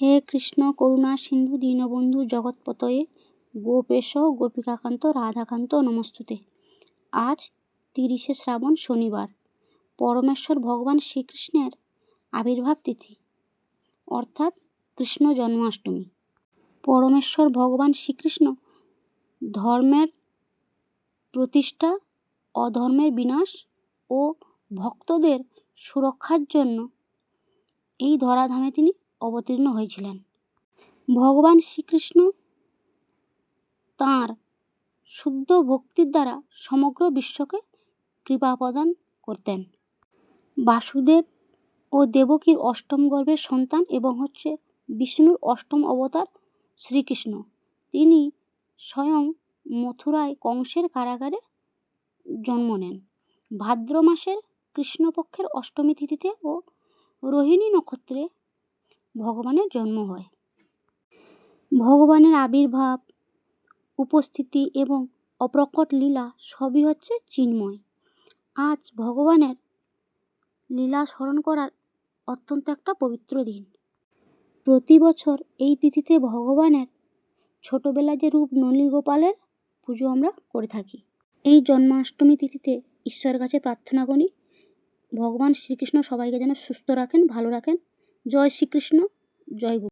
হে কৃষ্ণ, করুণা, সিন্ধু, দীনবন্ধু, জগৎপতয়ে, গোপেশ, গোপিকাকান্ত, রাধাকান্ত, নমস্তুতে। আজ তিরিশে শ্রাবণ শনিবার। পরমেশ্বর ভগবান শ্রীকৃষ্ণের আবির্ভাব তিথি, অর্থাৎ কৃষ্ণ জন্মাষ্টমী। পরমেশ্বর ভগবান শ্রীকৃষ্ণ ধর্মের প্রতিষ্ঠা, অধর্মের বিনাশ ও ভক্তদের সুরক্ষার জন্য এই ধরাধামে তিনি অবতীর্ণ হয়েছিলেন। ভগবান শ্রীকৃষ্ণ তাঁর শুদ্ধ ভক্তির দ্বারা সমগ্র বিশ্বকে কৃপা প্রদান করতেন। বাসুদেব ও দেবকীর অষ্টম গর্ভের সন্তান এবং হচ্ছে বিষ্ণুর অষ্টম অবতার শ্রীকৃষ্ণ। তিনি স্বয়ং মথুরায় কংসের কারাগারে জন্ম নেন। ভাদ্র মাসের কৃষ্ণপক্ষের অষ্টমী তিথিতে ও রোহিণী নক্ষত্রে ভগবানের জন্ম হয়। ভগবানের আবির্ভাব, উপস্থিতি এবং অপ্রকট লীলা সবই হচ্ছে চিন্ময়। আজ ভগবানের লীলা স্মরণ করার অত্যন্ত একটা পবিত্র দিন। প্রতি বছর এই তিথিতে ভগবানের ছোটোবেলা যে রূপ নলিগোপালের পুজো আমরা করে থাকি। এই জন্মাষ্টমী তিথিতে ঈশ্বরের কাছে প্রার্থনা করি, ভগবান শ্রীকৃষ্ণ সবাইকে যেন সুস্থ রাখেন, ভালো রাখেন জয় শ্রীকৃষ্ণ জয়